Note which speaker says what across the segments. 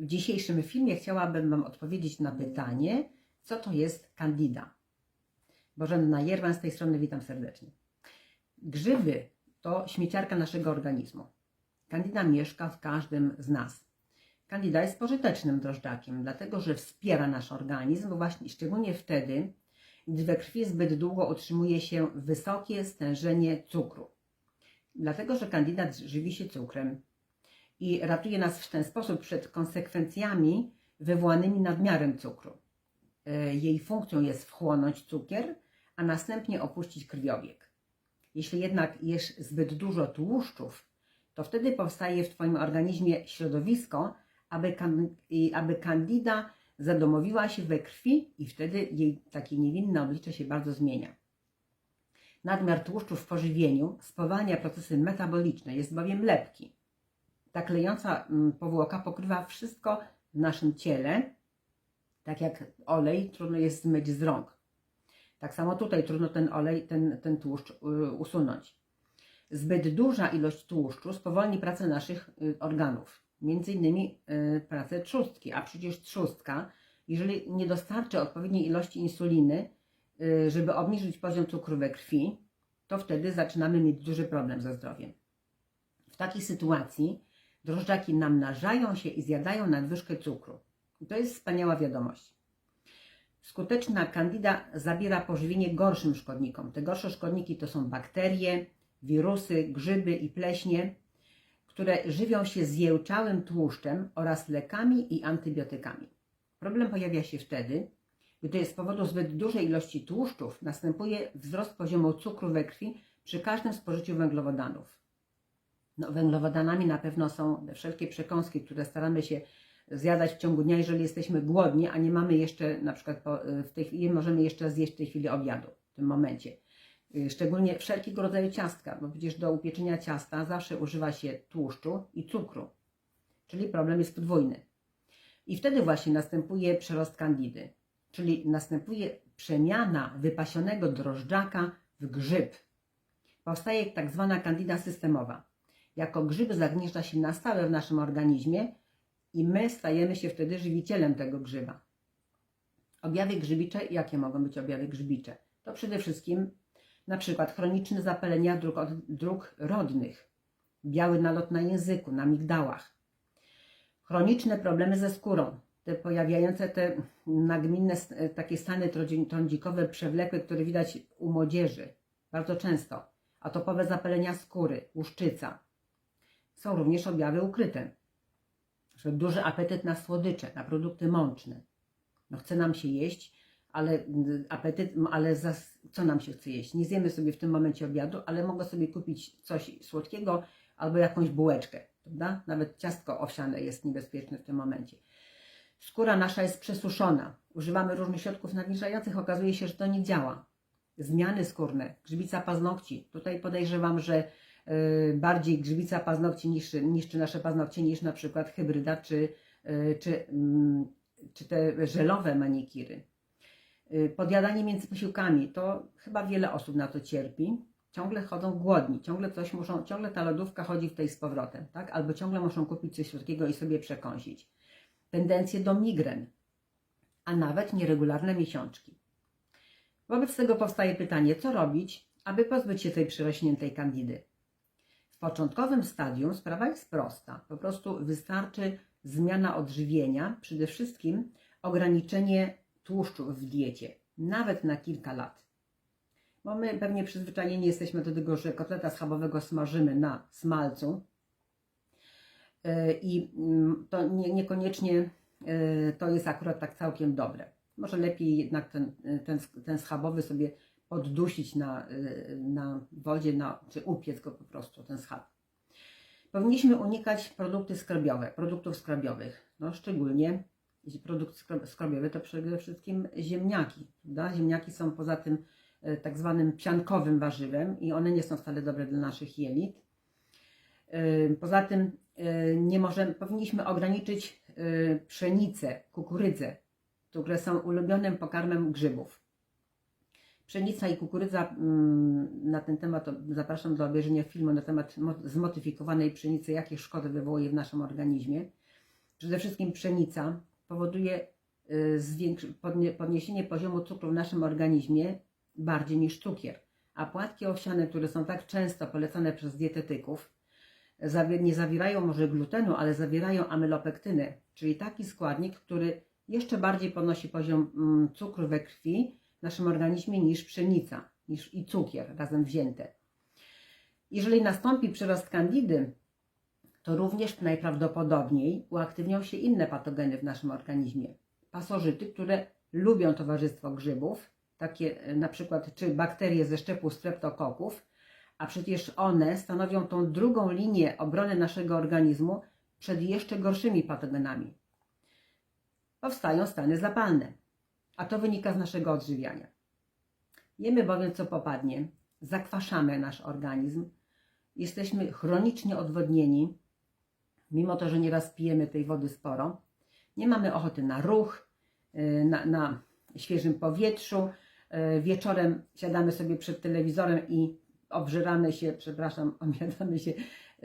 Speaker 1: W dzisiejszym filmie chciałabym Wam odpowiedzieć na pytanie, co to jest kandida. Bożenna Jerwan z tej strony, witam serdecznie. Grzyby to śmieciarka naszego organizmu. Kandida mieszka w każdym z nas. Kandida jest pożytecznym drożdżakiem, dlatego że wspiera nasz organizm, właśnie szczególnie wtedy, gdy we krwi zbyt długo utrzymuje się wysokie stężenie cukru. Dlatego, że kandydat żywi się cukrem i ratuje nas w ten sposób przed konsekwencjami wywołanymi nadmiarem cukru. E, Jej funkcją jest wchłonąć cukier, a następnie opuścić krwiobieg. Jeśli jednak jesz zbyt dużo tłuszczów, to wtedy powstaje w Twoim organizmie środowisko, aby, kan- aby kandida zadomowiła się we krwi i wtedy jej takie niewinne oblicze się bardzo zmienia. Nadmiar tłuszczów w pożywieniu spowalnia procesy metaboliczne, jest bowiem lepki. Ta klejąca mm, powłoka pokrywa wszystko w naszym ciele, tak jak olej trudno jest zmyć z rąk. Tak samo tutaj trudno ten olej, ten, ten tłuszcz y, usunąć. Zbyt duża ilość tłuszczu spowolni pracę naszych y, organów, między innymi y, pracę trzustki, a przecież trzustka, jeżeli nie dostarczy odpowiedniej ilości insuliny, żeby obniżyć poziom cukru we krwi, to wtedy zaczynamy mieć duży problem ze zdrowiem. W takiej sytuacji drożdżaki namnażają się i zjadają nadwyżkę cukru. To jest wspaniała wiadomość. Skuteczna kandida zabiera pożywienie gorszym szkodnikom. Te gorsze szkodniki to są bakterie, wirusy, grzyby i pleśnie, które żywią się zjełczałym tłuszczem oraz lekami i antybiotykami. Problem pojawia się wtedy, gdy z powodu zbyt dużej ilości tłuszczów następuje wzrost poziomu cukru we krwi przy każdym spożyciu węglowodanów. No, węglowodanami na pewno są wszelkie przekąski, które staramy się zjadać w ciągu dnia, jeżeli jesteśmy głodni, a nie mamy jeszcze, na przykład po, w tej chwili, możemy jeszcze zjeść w tej chwili obiadu, w tym momencie. Y, Szczególnie wszelkiego rodzaju ciastka, bo przecież do upieczenia ciasta zawsze używa się tłuszczu i cukru, czyli problem jest podwójny. I wtedy właśnie następuje przerost kandidy, czyli następuje przemiana wypasionego drożdżaka w grzyb. Powstaje tak zwana kandida systemowa. Jako grzyb zagnieżdża się na stałe w naszym organizmie i my stajemy się wtedy żywicielem tego grzyba. Objawy grzybicze, jakie mogą być objawy grzybicze? To przede wszystkim na przykład chroniczne zapalenia dróg, dróg rodnych, biały nalot na języku, na migdałach, chroniczne problemy ze skórą, te pojawiające te nagminne takie stany trądzikowe, przewlekłe, które widać u młodzieży bardzo często, atopowe zapalenia skóry, łuszczyca. Są również objawy ukryte, że duży apetyt na słodycze, na produkty mączne. No chce nam się jeść, ale mm, apetyt, ale za, co nam się chce jeść? Nie zjemy sobie w tym momencie obiadu, ale mogę sobie kupić coś słodkiego albo jakąś bułeczkę, prawda? Nawet ciastko owsiane jest niebezpieczne w tym momencie. Skóra nasza jest przesuszona. Używamy różnych środków nawilżających, okazuje się, że to nie działa. Zmiany skórne, grzybica paznokci. Tutaj podejrzewam, że bardziej grzybica paznokci niszczy, niszczy nasze paznokcie niż na przykład hybryda czy, y, czy, mm, czy te żelowe manikiry. Y, Podjadanie między posiłkami, to chyba wiele osób na to cierpi. Ciągle chodzą głodni, ciągle coś muszą, ciągle ta lodówka chodzi w tej z powrotem, tak? Albo ciągle muszą kupić coś słodkiego i sobie przekąsić. Tendencje do migren, a nawet nieregularne miesiączki. Wobec tego powstaje pytanie, co robić, aby pozbyć się tej przyrośniętej kandidy? Początkowym stadium sprawa jest prosta. Po prostu wystarczy zmiana odżywienia, przede wszystkim ograniczenie tłuszczów w diecie, nawet na kilka lat. Bo my pewnie przyzwyczajeni jesteśmy do tego, że kotleta schabowego smażymy na smalcu Yy, i mm, to nie, niekoniecznie yy, to jest akurat tak całkiem dobre. Może lepiej jednak ten, ten, ten schabowy sobie poddusić na, yy, na wodzie, na, czy upiec go po prostu, ten schab. Powinniśmy unikać produkty skrobiowe, produktów skrobiowych, no szczególnie produkt skro- skrobiowy to przede wszystkim ziemniaki. Prawda? Ziemniaki są poza tym e, tak zwanym piankowym warzywem i one nie są wcale dobre dla naszych jelit. E, Poza tym nie możemy, powinniśmy ograniczyć pszenicę, kukurydzę, które są ulubionym pokarmem grzybów. Pszenica i kukurydza, mm, na ten temat zapraszam do obejrzenia filmu na temat mo- zmodyfikowanej pszenicy, jakie szkody wywołuje w naszym organizmie. przede wszystkim pszenica, powoduje y, podniesienie poziomu cukru w naszym organizmie bardziej niż cukier. A płatki owsiane, które są tak często polecane przez dietetyków, nie zawierają może glutenu, ale zawierają amylopektynę, czyli taki składnik, który jeszcze bardziej podnosi poziom mm, cukru we krwi w naszym organizmie niż pszenica, niż i cukier razem wzięte. Jeżeli nastąpi przyrost kandidy, to również najprawdopodobniej uaktywnią się inne patogeny w naszym organizmie. Pasożyty, które lubią towarzystwo grzybów, takie e, na przykład czy bakterie ze szczepu streptokoków, a przecież one stanowią tą drugą linię obrony naszego organizmu przed jeszcze gorszymi patogenami. Powstają stany zapalne, a to wynika z naszego odżywiania. Jemy bowiem co popadnie, zakwaszamy nasz organizm, jesteśmy chronicznie odwodnieni, mimo to, że nieraz pijemy tej wody sporo. Nie mamy ochoty na ruch, y, na, na świeżym powietrzu. Y, Wieczorem siadamy sobie przed telewizorem i obżeramy się, przepraszam, obiadamy się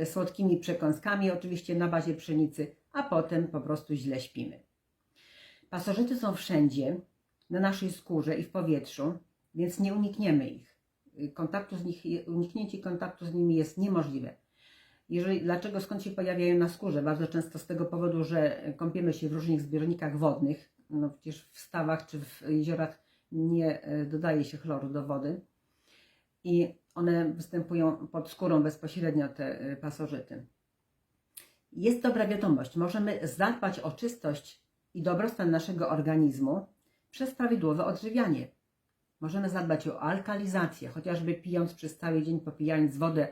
Speaker 1: słodkimi przekąskami, oczywiście na bazie pszenicy, a potem po prostu źle śpimy. Pasożyty są wszędzie, na naszej skórze i w powietrzu, więc nie unikniemy ich. Kontaktu z nich, uniknięcie kontaktu z nimi jest niemożliwe. Jeżeli, dlaczego, skąd się pojawiają na skórze? Bardzo często z tego powodu, że kąpiemy się w różnych zbiornikach wodnych. No przecież w stawach czy w jeziorach nie e, dodaje się chloru do wody. I one występują pod skórą bezpośrednio, te e, pasożyty. Jest dobra wiadomość. Możemy zadbać o czystość i dobrostan naszego organizmu przez prawidłowe odżywianie. Możemy zadbać o alkalizację, chociażby pijąc przez cały dzień, popijając wodę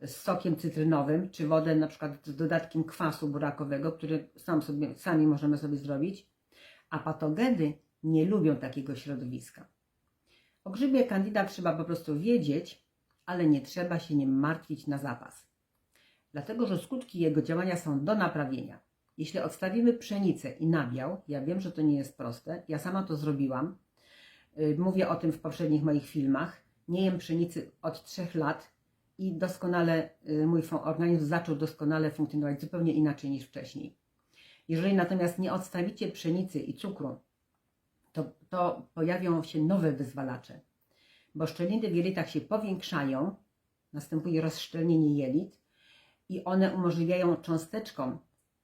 Speaker 1: z sokiem cytrynowym, czy wodę na przykład z dodatkiem kwasu burakowego, który sam sobie, sami możemy sobie zrobić, a patogeny nie lubią takiego środowiska. O grzybie candida trzeba po prostu wiedzieć, ale nie trzeba się nim martwić na zapas. Dlatego, że skutki jego działania są do naprawienia. Jeśli odstawimy pszenicę i nabiał, ja wiem, że to nie jest proste, ja sama to zrobiłam, Yy, mówię o tym w poprzednich moich filmach, nie jem pszenicy od 3 lat, i doskonale y, mój organizm zaczął doskonale funkcjonować zupełnie inaczej niż wcześniej. Jeżeli natomiast nie odstawicie pszenicy i cukru, to, to pojawią się nowe wyzwalacze, bo szczeliny w jelitach się powiększają, następuje rozszczelnienie jelit i one umożliwiają cząsteczkom,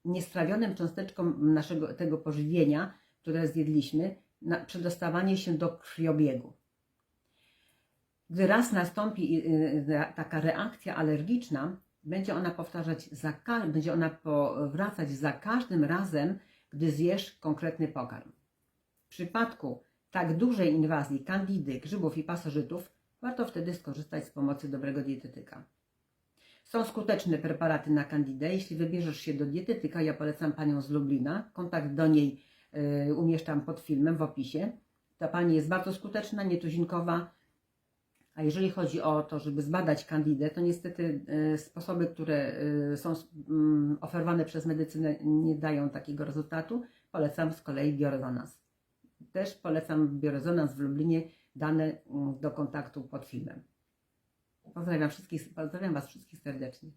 Speaker 1: niestrawionym cząsteczkom naszego tego pożywienia, które zjedliśmy, na, przedostawanie się do krwiobiegu. Gdy raz nastąpi y, y, taka reakcja alergiczna, będzie ona powtarzać, za, będzie ona powracać za każdym razem, gdy zjesz konkretny pokarm. W przypadku tak dużej inwazji kandidy, grzybów i pasożytów, warto wtedy skorzystać z pomocy dobrego dietetyka. Są skuteczne preparaty na kandidę. Jeśli wybierzesz się do dietetyka, ja polecam panią z Lublina. Kontakt do niej y, umieszczam pod filmem w opisie. Ta pani jest bardzo skuteczna, nietuzinkowa. A jeżeli chodzi o to, żeby zbadać kandidę, to niestety y, sposoby, które y, są mm, oferowane przez medycynę, nie dają takiego rezultatu. Polecam z kolei biorezonans. Też polecam biorezonans w Lublinie, dane mm, do kontaktu pod filmem. Pozdrawiam, wszystkich, pozdrawiam Was wszystkich serdecznie.